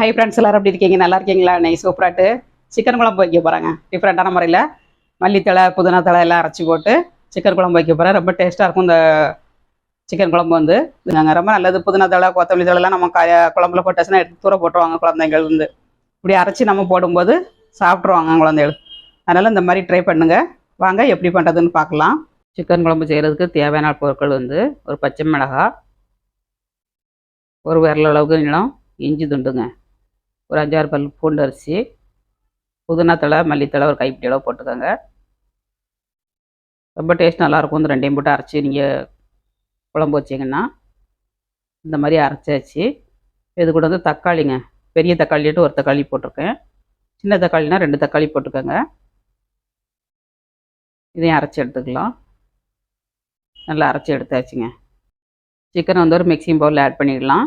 Hi friends எல்லாரும் எப்படி இருக்கீங்க? நல்லா இருக்கீங்களா? நெய் சூப்பராட்டு சிக்கன் குழம்பு வைக்க போகிறாங்க டிஃப்ரெண்ட்டான முறையில் மல்லித்தழை புதினா தழை எல்லாம் அரைச்சி போட்டு சிக்கன் குழம்பு வைக்க போகிறேன் ரொம்ப டேஸ்ட்டாக இருக்கும் இந்த சிக்கன் குழம்பு வந்து. நாங்கள் ரொம்ப நல்லது. புதினா தழை கொத்தமல்லி தழைலாம் நம்ம க குழம்புல போட்டாச்சுன்னா எடுத்து தூர போட்டுருவாங்க குழந்தைங்கள் வந்து. இப்படி அரைச்சி நம்ம போடும்போது சாப்பிட்ருவாங்க குழந்தைகள். அதனால் இந்த மாதிரி ட்ரை பண்ணுங்கள் வாங்க எப்படி பண்ணுறதுன்னு பார்க்கலாம். சிக்கன் குழம்பு செய்கிறதுக்கு தேவையான பொருட்கள் வந்து ஒரு பச்சை மிளகாய் ஒரு விரல் அளவுக்கு நிலம் இஞ்சி துண்டுங்க. ஒரு அஞ்சாறு பல் பூண்டு அரிசி புதினா தழை ஒரு கைப்பிடி அளவு போட்டுக்கோங்க. ரொம்ப டேஸ்ட் நல்லாயிருக்கும் இந்த ரெண்டையும் போட்டு அரைச்சி நீங்கள் குழம்பு வச்சிங்கன்னா இந்த மாதிரி அரைச்சாச்சு. இது கூட வந்து தக்காளிங்க. பெரிய தக்காளிட்டு ஒரு தக்காளி போட்டிருக்கேன். சின்ன தக்காளினா ரெண்டு தக்காளி போட்டுக்கோங்க. இதையும் அரைச்சி எடுத்துக்கலாம். நல்லா அரைச்சி எடுத்தாச்சுங்க. சிக்கன் வந்து ஒரு மிக்சிங் பவுலில் ஆட் பண்ணிடலாம்.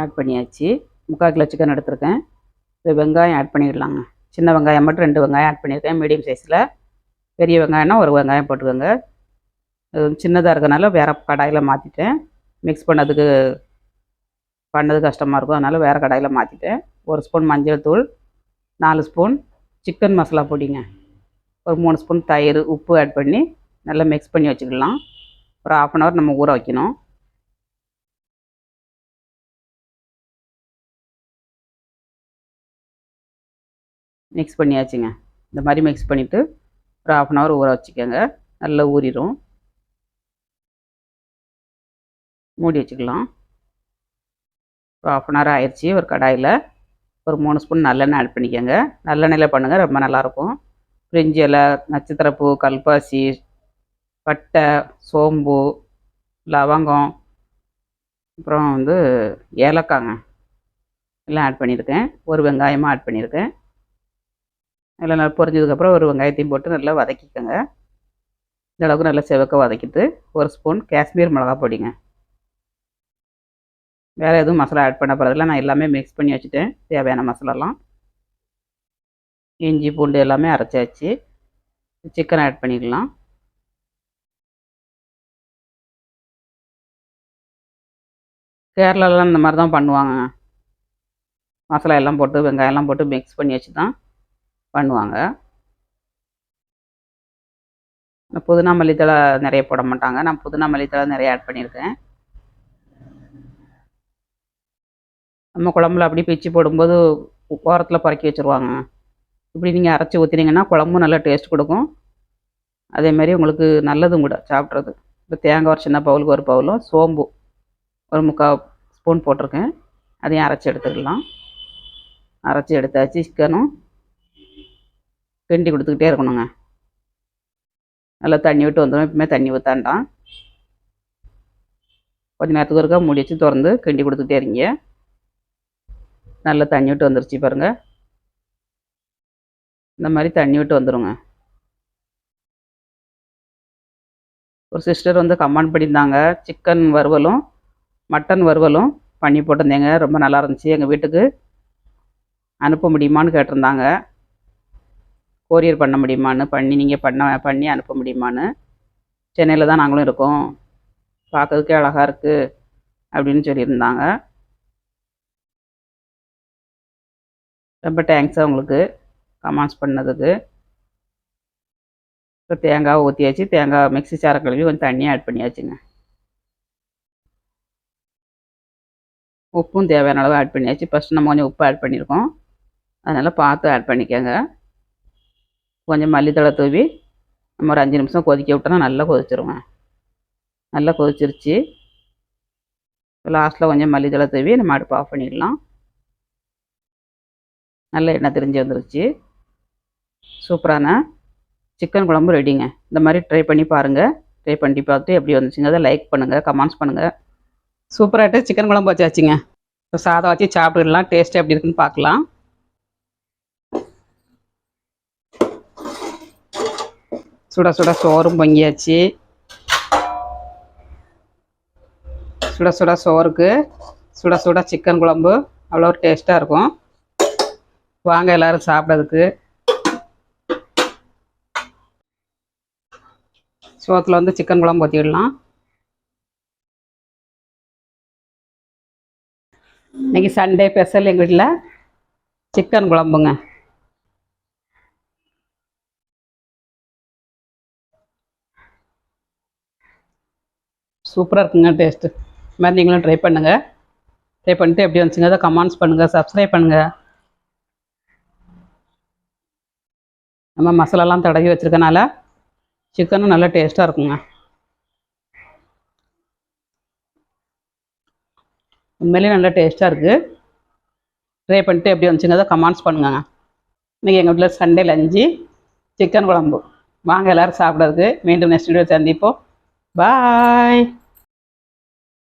ஆட் பண்ணியாச்சு. முக்கால் கிலோ சிக்கன் எடுத்திருக்கேன். இது வெங்காயம் ஆட் பண்ணிடலாங்க. சின்ன வெங்காயம் மட்டும் ரெண்டு வெங்காயம் ஆட் பண்ணியிருக்கேன். மீடியம் சைஸில் பெரிய வெங்காயம்னா ஒரு வெங்காயம் போட்டுக்கோங்க. சின்னதாக இருக்கனால வேறு கடாயில் மாற்றிட்டேன் மிக்ஸ் பண்ணதுக்கு பண்ணது கஷ்டமாக இருக்கும். அதனால் வேறு கடாயில் மாற்றிட்டேன் ஒரு ஸ்பூன் மஞ்சள் தூள் நாலு ஸ்பூன் சிக்கன் மசாலா பொடிங்க. ஒரு மூணு ஸ்பூன் தயிர் உப்பு ஆட் பண்ணி நல்லா மிக்ஸ் பண்ணி வச்சுக்கலாம். ஒரு ஆஃப் அன் ஹவர் நம்ம ஊற வைக்கணும். மிக்ஸ் பண்ணியாச்சுங்க. இந்த மாதிரி மிக்ஸ் பண்ணிவிட்டு ஒரு ஆஃப் அன் ஹவர் ஊற வச்சுக்கோங்க. நல்லா ஊறிடும் மூடி வச்சுக்கலாம். ஒரு ஆஃப் அன் ஹவர் ஆயிடுச்சு ஒரு கடாயில். ஒரு மூணு ஸ்பூன் நல்லெண்ணெய் ஆட் பண்ணிக்கோங்க. நல்லெண்ணெயில் பண்ணுங்கள் ரொம்ப நல்லாயிருக்கும். பிரிஞ்சி இலை நட்சத்திரப்பூ கல்பாசி பட்டை சோம்பு லவங்கம் அப்புறம் வந்து ஏலக்காங்க எல்லாம் ஆட் பண்ணியிருக்கேன். ஒரு வெங்காயமாக ஆட் பண்ணியிருக்கேன். நல்லா நல்லா பொரிஞ்சதுக்கப்புறம் ஒரு வெங்காயத்தையும் போட்டு நல்லா வதக்கிக்கோங்க. இந்த அளவுக்கு நல்லா செவக்க வதக்கிட்டு ஒரு ஸ்பூன் காஷ்மீர் மிளகா பொடிங்க. வேறு எதுவும் மசாலா ஆட் பண்ண போகிறதில்ல நான் எல்லாமே மிக்ஸ் பண்ணி வச்சுட்டேன். தேவையான மசாலாலாம். இஞ்சி பூண்டு எல்லாமே அரைச்சாச்சு. சிக்கன் ஆட் பண்ணிக்கலாம். கேரளாலாம் இந்த மாதிரி தான் பண்ணுவாங்க. மசாலா எல்லாம் போட்டு வெங்காயம்லாம் போட்டு மிக்ஸ் பண்ணி வச்சு தான் பண்ணுவாங்க. புதினா மல்லித்தழை நிறைய போட மாட்டாங்க. நான் புதினா மல்லித்தழை நிறைய ஆட் பண்ணியிருக்கேன். நம்ம குழம்புல அப்படி பிச்சு போடும்போது ஓரத்தில் பறக்கி வச்சுருவாங்க. இப்படி நீங்கள் அரைச்சி ஊற்றினீங்கன்னா குழம்பும் நல்லா டேஸ்ட் கொடுக்கும். அதேமாரி உங்களுக்கு நல்லதும் கூட சாப்பிட்றது. இப்போ தேங்காய் ஒரு சின்ன பவுலுக்கு ஒரு பவுலும் சோம்பு ஒரு முக்கால் ஸ்பூன் போட்டிருக்கேன். அதையும் அரைச்சி எடுத்துக்கலாம். அரைச்சி எடுத்தாச்சு சிக்கனும் கிண்டி கொடுத்துக்கிட்டே இருக்கணுங்க. நல்லா தண்ணி விட்டு வந்துடும் எப்பவுமே தண்ணி ஊற்றாண்டாம் கொஞ்சம் நேரத்துக்கு ஒருக்கா மூடி வச்சு திறந்து கிண்டி கொடுத்துக்கிட்டே இருங்க நல்லா தண்ணி விட்டு வந்துருச்சு பாருங்கள் இந்த மாதிரி தண்ணி விட்டு வந்துடுங்க ஒரு சிஸ்டர் வந்து கமெண்ட் பண்ணியிருந்தாங்க. சிக்கன் வறுவலும் மட்டன் வறுவலும் பண்ணி போட்டிருந்தேங்க. ரொம்ப நல்லா இருந்துச்சு எங்கள் வீட்டுக்கு. அனுப்ப முடியுமான்னு கேட்டிருந்தாங்க. கொரியர் பண்ண முடியுமான்னு பண்ணி நீங்கள் பண்ண பண்ணி அனுப்ப முடியுமான்னு சென்னையில் தான் நாங்களும் இருக்கோம். பார்க்கறதுக்கே அழகாக இருக்குது அப்படின்னு சொல்லியிருந்தாங்க. ரொம்ப தேங்க்ஸ் உங்களுக்கு கமெண்ட்ஸ் பண்ணதுக்கு. இப்போ தேங்காய் ஊற்றியாச்சு தேங்காய் மிக்ஸி சாரம் கழுவி கொஞ்சம் தண்ணியாக ஆட் பண்ணியாச்சுங்க. உப்பும் தேவையான அளவு ஆட் பண்ணியாச்சு. ஃபஸ்ட்டு நம்ம கொஞ்சம் உப்பு ஆட் பண்ணியிருக்கோம். அதனால் பார்த்து ஆட் பண்ணிக்கோங்க. கொஞ்சம் மல்லித்தழை தூவி நம்ம ஒரு அஞ்சு நிமிஷம் கொதிக்க விட்டோன்னா நல்லா கொதிச்சிருவேன் நல்லா கொதிச்சிருச்சு. லாஸ்ட்டில் கொஞ்சம் மல்லித்தழை தூவி நம்ம அடுப்பு ஆஃப் பண்ணிடலாம். நல்ல எண்ணெய் தெரிஞ்சு வந்துருச்சு. சூப்பரான சிக்கன் குழம்பு ரெடிங்க. இந்த மாதிரி ட்ரை பண்ணி பாருங்கள் ட்ரை பண்ணி பார்த்துட்டு எப்படி வந்துச்சுங்க அதை லைக் பண்ணுங்கள் கமெண்ட்ஸ் பண்ணுங்கள் சூப்பராகிட்டு சிக்கன் குழம்பு வச்சாச்சுங்க. இப்போ சாதம் வச்சு சாப்பிட்டுடலாம் டேஸ்ட்டு எப்படி இருக்குன்னு பார்க்கலாம். சுட சுட சோறும் பொங்கியாச்சு. சுட சுட சோறுக்கு சுட சுட சிக்கன் குழம்பு. அவ்வளோ டேஸ்ட்டாக இருக்கும். வாங்க எல்லோரும் சாப்பிட்றதுக்கு. சோத்தில் வந்து சிக்கன் குழம்பு ஊற்றிடலாம் இன்னைக்கு சண்டே ஸ்பெஷல் எங்கள் வீட்டில் சிக்கன் குழம்புங்க. சூப்பராக இருக்குங்க டேஸ்ட்டு இது மாதிரி நீங்களும் ட்ரை பண்ணுங்கள் ட்ரை பண்ணிட்டு எப்படி வந்துச்சுங்க அதை கமெண்ட்ஸ் பண்ணுங்கள் சப்ஸ்கிரைப் பண்ணுங்கள் நம்ம மசாலாலாம் தடவி வச்சுருக்கனால சிக்கனும் நல்லா டேஸ்ட்டாக இருக்குங்க. உண்மையிலேயே நல்லா டேஸ்ட்டாக இருக்குது ட்ரை பண்ணிட்டு எப்படி வந்துச்சுங்க அதை கமெண்ட்ஸ் பண்ணுங்க. இன்றைக்கி எங்கள் வீட்டில் சண்டே லஞ்சு சிக்கன் குழம்பு. வாங்க எல்லோரும் சாப்பிட்றதுக்கு மீண்டும் நெக்ஸ்ட் வீடியோ சந்திப்போம். பாய்